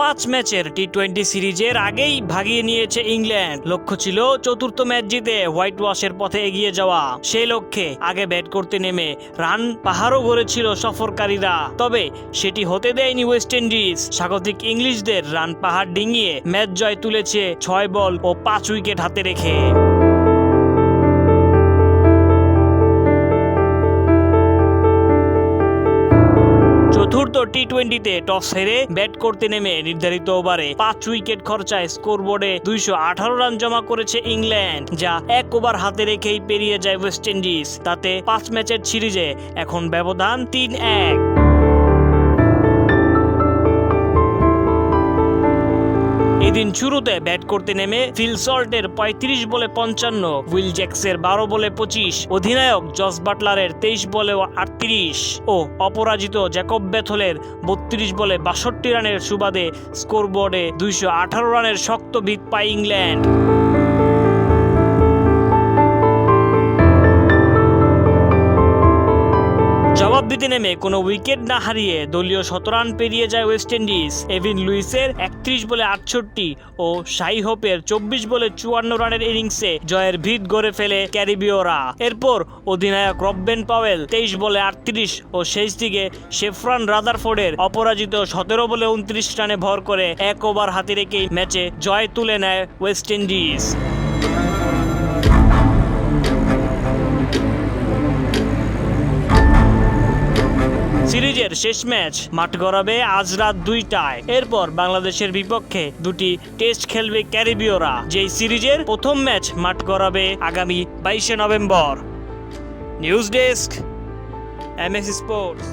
পাঁচ ম্যাচের T twenty সিরিজের আগেই ভাগিয়ে নিয়েছে ইংল্যান্ড। লক্ষ্য ছিল চতুর্থ ম্যাচ জিতে হোয়াইট ওয়াশের পথে এগিয়ে যাওয়া। সেই লক্ষ্যে আগে ব্যাট করতে নেমে রান পাহাড়ও গড়েছিল সফরকারীরা। তবে সেটি হতে দেয়নি ওয়েস্ট ইন্ডিজ। স্বাগতিক ইংলিশদের রান পাহাড় ডিঙিয়ে ম্যাচ জয় তুলেছে ছয় বল ও পাঁচ উইকেট হাতে রেখে। চতুর্থ টি টোয়েন্টিতে টস হেরে ব্যাট করতে নেমে নির্ধারিত ওভারে পাঁচ উইকেট খরচায় স্কোর বোর্ডে দুইশো আঠারো রান জমা করেছে ইংল্যান্ড, যা এক ওভার হাতে রেখেই পেরিয়ে যায় ওয়েস্ট ইন্ডিজ। তাতে পাঁচ ম্যাচের সিরিজে এখন ব্যবধান তিন এক। এদিন শুরুতে ব্যাট করতে নেমে ফিল সল্টের পঁয়ত্রিশ বলে পঞ্চান্ন, উইল জ্যাক্সের বারো বলে পঁচিশ, অধিনায়ক জস বাটলারের তেইশ বলে আটত্রিশ ও অপরাজিত জ্যাকব বেথলের বত্রিশ বলে বাষট্টি রানের সুবাদে স্কোরবোর্ডে দুইশো আঠারো রানের শক্ত ভিত পায় ইংল্যান্ড। জবাব নেমে কোনো উইকেট না হারিয়ে দলীয় শতরান পেরিয়ে যায় ওয়েস্ট ইন্ডিজ এভিন লুইসের একত্রিশ বলে আটষট্টি ও শাই হোপের চব্বিশ বলে চুয়ান্ন রানের ইনিংসে জয়ের ভিত গড়ে ফেলে ক্যারিবীয়রা। এরপর অধিনায়ক রববেন পাওয়েল তেইশ বলে আটত্রিশ ও শেষ দিকে শেফরান রাদারফোর্ডের অপরাজিত সতেরো বলে উনত্রিশ রানে ভর করে এক ওভার হাতে রেখেই ম্যাচে জয় তুলে নেয় ওয়েস্ট ইন্ডিজ সিরিজের শেষ ম্যাচ। মাঠ গড়াবে আজ রাত দুইটায়। এরপর বাংলাদেশের বিপক্ষে দুটি টেস্ট খেলবে ক্যারিবীয়রা। যেই সিরিজের প্রথম ম্যাচ মাঠ গড়াবে আগামী বাইশে November. News desk M S sports.